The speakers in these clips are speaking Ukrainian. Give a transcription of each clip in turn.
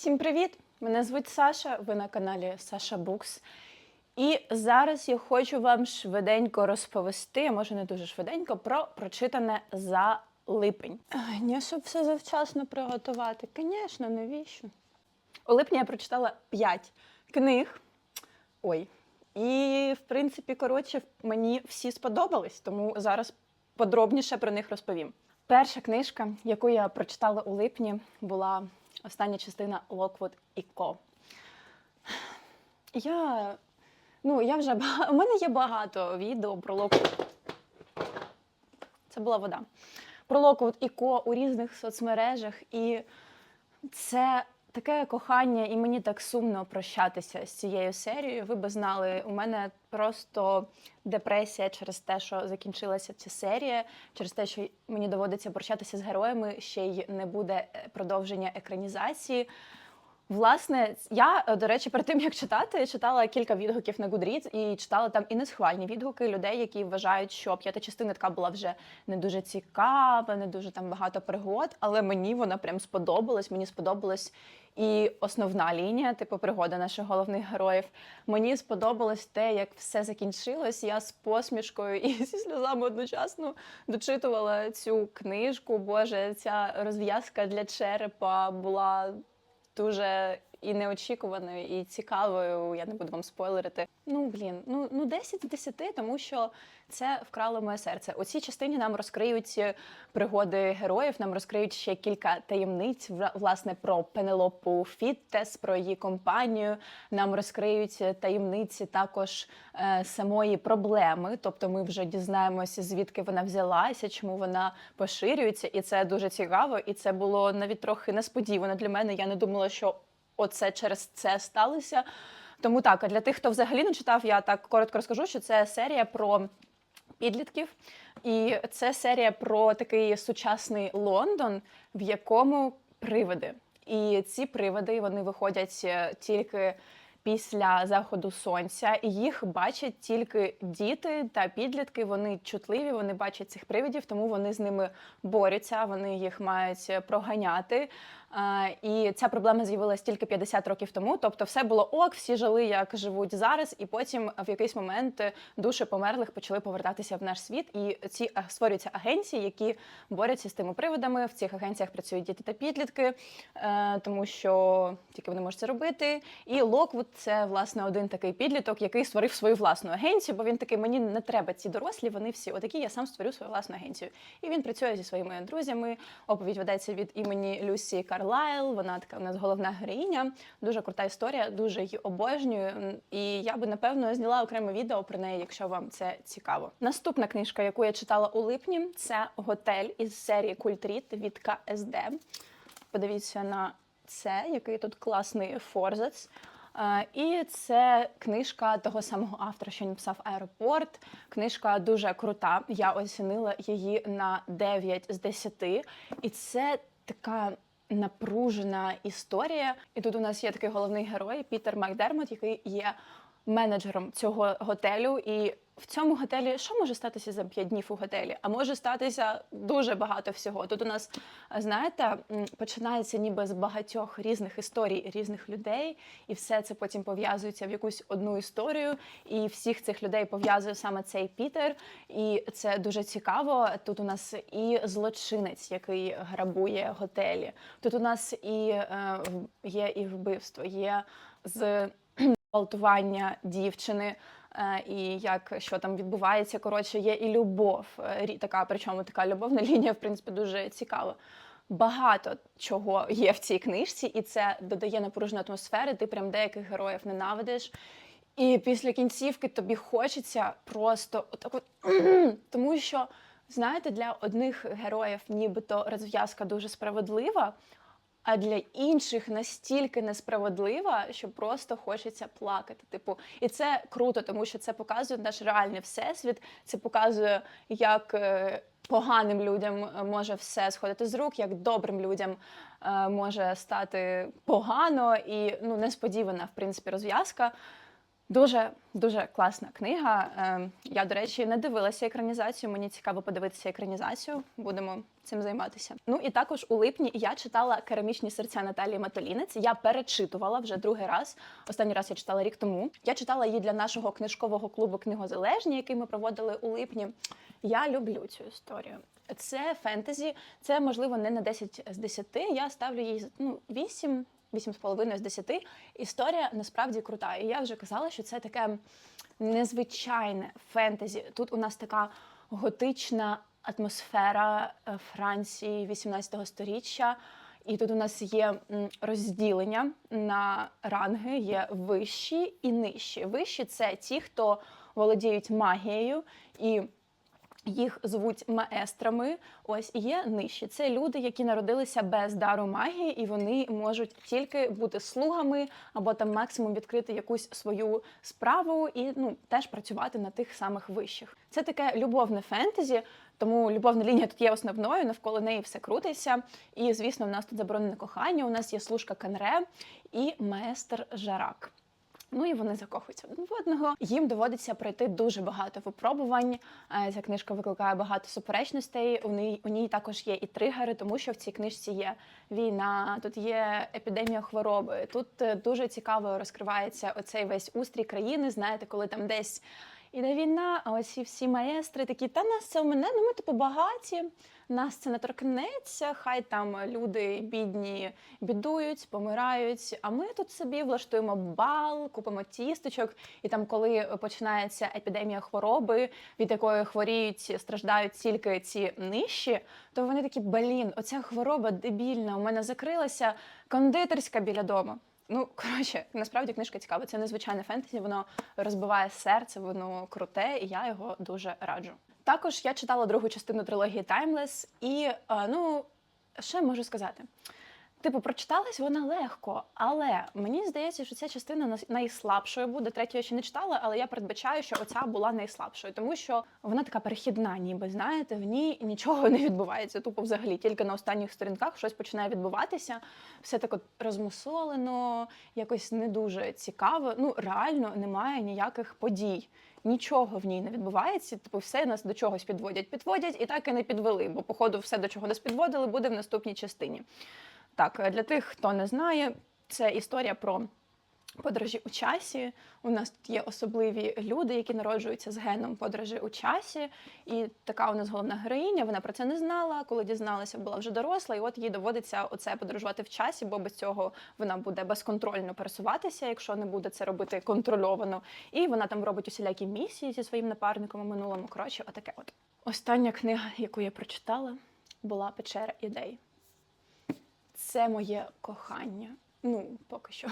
Всім привіт! Мене звуть Саша, ви на каналі Саша Букс. І зараз я хочу вам швиденько розповісти, а може не дуже швиденько, про прочитане за липень. Ні, щоб все завчасно приготувати. Звісно, навіщо? У липні я прочитала 5 книг. Ой. І, в принципі, коротше, мені всі сподобались, тому зараз подробніше про них розповім. Перша книжка, яку я прочитала у липні, була остання частина Lockwood і Co. Я, ну, я вже у мене є багато відео про Lockwood. Це була вода. Про Lockwood і Co у різних соцмережах. І це таке кохання, і мені так сумно прощатися з цією серією. Ви би знали, у мене просто депресія через те, що закінчилася ця серія, через те, що мені доводиться прощатися з героями, ще й не буде е, продовження екранізації. Власне, я, е, до речі, перед тим як читати, читала кілька відгуків на Goodreads і читала там і несхвальні відгуки людей, які вважають, що п'ята частина така була вже не дуже цікава, не дуже там багато пригод. Але мені вона прям сподобалась. Мені сподобалась і основна лінія, типу пригода наших головних героїв. Мені сподобалось те, як все закінчилось. Я з посмішкою і зі сльозами одночасно дочитувала цю книжку. Боже, ця розв'язка для черепа була дуже і неочікуваною, і цікавою. Я не буду вам спойлерити. Ну блін, ну ну 10 з 10, тому що це вкрало моє серце. У цій частині нам розкриють е, пригоди героїв, нам розкриють ще кілька таємниць вла- власне про Пенелопу Фіттес, про її компанію. Нам розкриють е, таємниці також е, самої проблеми. Тобто, ми вже дізнаємося, звідки вона взялася, чому вона поширюється, і це дуже цікаво. І це було навіть трохи несподівано для мене. Я не думала, що оце через це сталося. Тому так, а для тих, хто взагалі не читав, я так коротко розкажу, що це серія про підлітків, і це серія про такий сучасний Лондон, в якому привиди. І ці привиди вони виходять е, тільки після заходу сонця, і їх бачать тільки діти та підлітки. Вони чутливі, вони бачать цих привидів, тому вони з ними борються, вони їх мають проганяти. І ця проблема з'явилась тільки 50 років тому. Тобто, все було ок, всі жили як живуть зараз, і потім в якийсь момент душі померлих почали повертатися в наш світ. І ці створюються агенції, які борються з тими привидами. В цих агенціях працюють діти та підлітки, е, тому що тільки вони можуть це робити. І Локвуд це власне один такий підліток, який створив свою власну агенцію, бо він такий, мені не треба ці дорослі, вони всі отакі, я сам створю свою власну агенцію. І він працює зі своїми друзями. Оповідь ведеться від імені Люсі Карлайл. Вона така у нас головна героїня. Дуже крута історія, дуже її обожнюю. І я би напевно зняла окреме відео про неї, якщо вам це цікаво. Наступна книжка, яку я читала у липні, це готель із серії Культріт від КСД. Подивіться на це, який тут класний форзац. Е, І це книжка того самого автора, що він писав аеропорт. Книжка дуже крута. Я оцінила її на 9 з 10. І це така напружена історія. І тут у нас є такий головний герой Пітер Макдермот, який є менеджером цього готелю. І в цьому готелі що може статися за 5 днів у готелі? А може статися дуже багато всього. Тут у нас, знаєте, починається ніби з багатьох різних історій різних людей, і все це потім пов'язується в якусь одну історію. І всіх цих людей пов'язує саме цей Пітер. І це дуже цікаво. Тут у нас і злочинець, який грабує готелі. Тут у нас і е, є і вбивство, є з гвалтування дівчини. Е, І як що там відбувається, коротше, є і любов. е, Така, причому така любовна лінія, в принципі, дуже цікава. Багато чого є в цій книжці, і це додає напруженої атмосфери. Ти прям деяких героїв ненавидиш. І після кінцівки тобі хочеться просто отак от, тому що, знаєте, для одних героїв нібито розв'язка дуже справедлива, а для інших настільки несправедлива, що просто хочеться плакати. Типу, і це круто, тому що це показує наш реальний всесвіт. Це показує, як е, поганим людям е, може все сходити з рук, як добрим людям е, може стати погано і ну несподівана, в принципі, розв'язка. Дуже дуже класна книга. Е, Я, до речі, не дивилася екранізацію. Мені цікаво подивитися екранізацію. Будемо цим займатися. Ну і також у липні я читала керамічні серця Наталії Матолінець. Я перечитувала вже другий раз. Останній раз я читала рік тому. Я читала її для нашого книжкового клубу Книгозалежні, який ми проводили у липні. Я люблю цю історію. Це фентезі, це можливо не на 10 з 10. Я ставлю їй ну 8, 8,5 з 10. Історія насправді крута. І я вже казала, що це таке незвичайне фентезі. Тут у нас така готична атмосфера е, Франції 18 століття. І тут у нас є розділення на ранги, є вищі і нижчі. Вищі це ті, хто володіють магією і їх звуть маестрами. Ось є нижчі. Це люди, які народилися без дару магії, і вони можуть тільки бути слугами або там максимум відкрити якусь свою справу і ну теж працювати на тих самих вищих. Це таке любовне фентезі. Тому любовна лінія тут є основною, навколо неї все крутиться. І, звісно, у нас тут заборонене кохання, у нас є служка Канре і маестр Жарак. Ну і вони закохуються один в одного. Їм доводиться пройти дуже багато випробувань. Е, Ця книжка викликає багато суперечностей. У ній у ній також є і тригери, тому що в цій книжці є війна, тут є епідемія хвороби. Тут е, дуже цікаво розкривається оцей весь устрій країни. Знаєте, коли там десь іде війна, а ось і всі маестри такі, та нас це у мене, ну ми типу багаті, нас це не торкнеться, хай там люди бідні бідують, помирають. А ми тут собі влаштуємо бал, купимо тісточок. І там, коли починається епідемія хвороби, від якої хворіють, страждають тільки ці нижчі, то вони такі, блін, оця хвороба дебільна, у мене закрилася кондитерська біля дому. Ну, коротше, насправді книжка цікава. Це незвичайне фентезі, воно розбиває серце, воно круте, і я його дуже раджу. Також я читала другу частину трилогії Таймлес, і е, ну, що можу сказати? Типу, прочиталась вона легко, але мені здається, що ця частина найслабшою буде. Третю я ще не читала, але я передбачаю, що оця була найслабшою, тому що вона така перехідна, ніби знаєте, в ній нічого не відбувається. Тупо взагалі тільки на останніх сторінках щось починає відбуватися. Все так от розмусолено, якось не дуже цікаво. Ну реально немає ніяких подій. Нічого в ній не відбувається, типу, все нас до чогось підводять. Підводять і так і не підвели, бо, походу, все, до чого нас підводили, буде в наступній частині. Так, е, для тих, хто не знає, це історія про подорожі у часі. У нас тут є особливі люди, які народжуються з геном подорожі у часі. І така у нас головна героїня. Вона про це не знала. Коли дізналася, була вже доросла, і от їй доводиться оце подорожувати в часі, бо без цього вона буде безконтрольно пересуватися, якщо не буде це робити контрольовано. І вона там робить усілякі місії зі своїм напарником у минулому. Коротше, отаке от. Остання книга, яку я прочитала, була Печера ідей. Це моє кохання. Ну, поки що.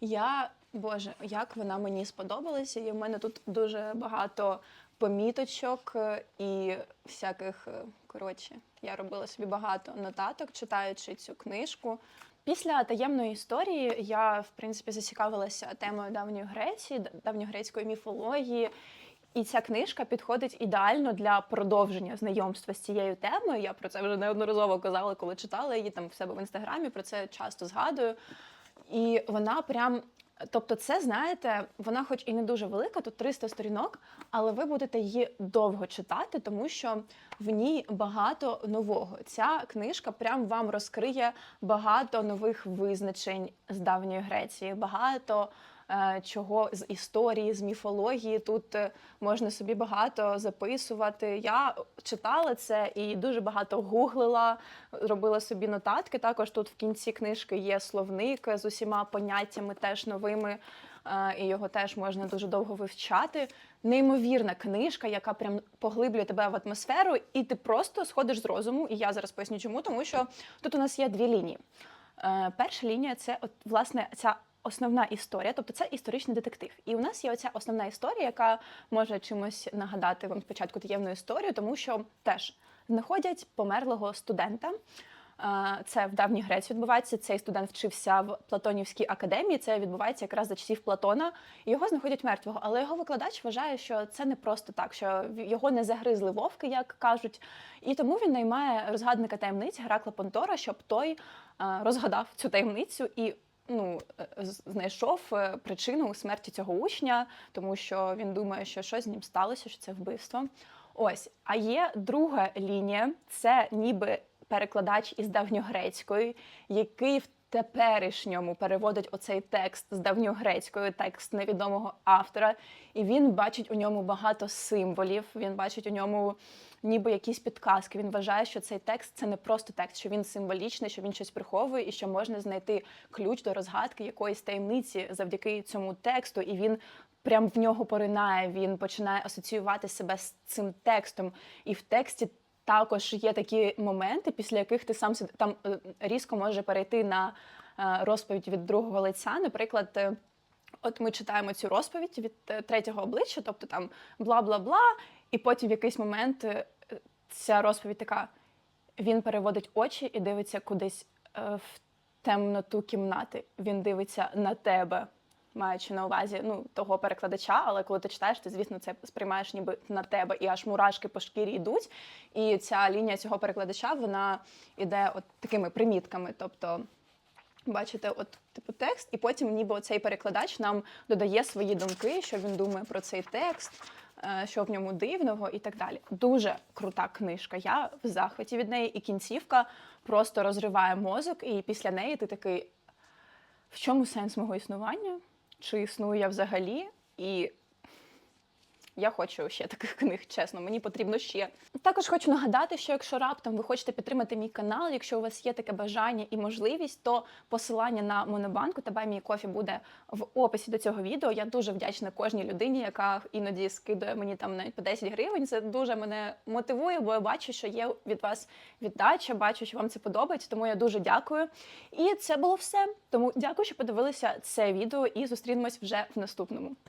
Я, Боже, як вона мені сподобалася, і в мене тут дуже багато поміточок е, і всяких, е, коротше, я робила собі багато нотаток, читаючи цю книжку. Після таємної історії я, в принципі, зацікавилася темою давньої Греції, давньогрецької міфології. І ця книжка підходить ідеально для продовження знайомства з цією темою. Я про це вже неодноразово казала, коли читала її там в себе в інстаграмі. Про це часто згадую. І вона прям. Тобто, це знаєте, вона, хоч і не дуже велика, тут 300 сторінок, але ви будете її довго читати, тому що в ній багато нового. Ця книжка прям вам розкриє багато нових визначень з давньої Греції, багато чого з історії, з міфології. Тут е, можна собі багато записувати. Я читала це і дуже багато гуглила, робила собі нотатки. Також тут в кінці книжки є словник з усіма поняттями теж новими. е, І його теж можна дуже довго вивчати. Неймовірна книжка, яка прям поглиблює тебе в атмосферу, і ти просто сходиш з розуму. І я зараз поясню, чому, тому що тут у нас є дві лінії. Е, Перша лінія це от власне ця основна історія, тобто це історичний детектив. І у нас є оця основна історія, яка може чимось нагадати вам спочатку таємну історію, тому що теж знаходять померлого студента. Це в давній Греції відбувається. Цей студент вчився в Платонівській академії. Це відбувається якраз за часів Платона. Його знаходять мертвого, але його викладач вважає, що це не просто так, що його не загризли вовки, як кажуть. І тому він наймає розгадника таємниць Геракла Понтора, щоб той розгадав цю таємницю і ну, е, знайшов причину причину смерті цього учня, тому що він думає, що щось з ним сталося, що це вбивство. Ось, а є друга лінія, це ніби перекладач із давньогрецької, який в теперішньому переводить оцей текст з давньогрецької, текст невідомого автора, і він бачить у ньому багато символів. Він бачить у ньому ніби якісь підказки. Він вважає, що цей текст це не просто текст, що він символічний, що він щось приховує, і що можна знайти ключ до розгадки якоїсь таємниці завдяки цьому тексту. І він прям в нього поринає. Він починає асоціювати себе з цим текстом. І в тексті також є такі моменти, після яких ти сам там е, різко може перейти на е, розповідь від другого лиця. Наприклад. е, От ми читаємо цю розповідь від третього обличчя, тобто там бла бла бла, і потім в якийсь момент ця розповідь така: він переводить очі і дивиться кудись в темноту кімнати. Він дивиться на тебе, маючи на увазі ну, того перекладача, але коли ти читаєш, ти, звісно, це сприймаєш ніби на тебе, і аж мурашки по шкірі йдуть. І ця лінія цього перекладача вона іде от такими примітками. Тобто бачите, от типу текст, і потім ніби цей перекладач нам додає свої думки, що він думає про цей текст, е, що в ньому дивного і так далі. Дуже крута книжка. Я в захваті від неї, і кінцівка просто розриває мозок, і після неї ти такий. В чому сенс мого існування? Чи існую я взагалі? І я хочу ще таких книг, чесно, мені потрібно ще. Також хочу нагадати, що якщо раптом ви хочете підтримати мій канал, якщо у вас є таке бажання і можливість, то посилання на Монобанку та Me Coffee буде в описі до цього відео. Я дуже вдячна кожній людині, яка іноді скидує мені там навіть по 10 гривень. Це дуже мене мотивує, бо я бачу, що є від вас віддача, бачу, що вам це подобається. Тому я дуже дякую. І це було все. Тому дякую, що подивилися це відео, і зустрінемось вже в наступному.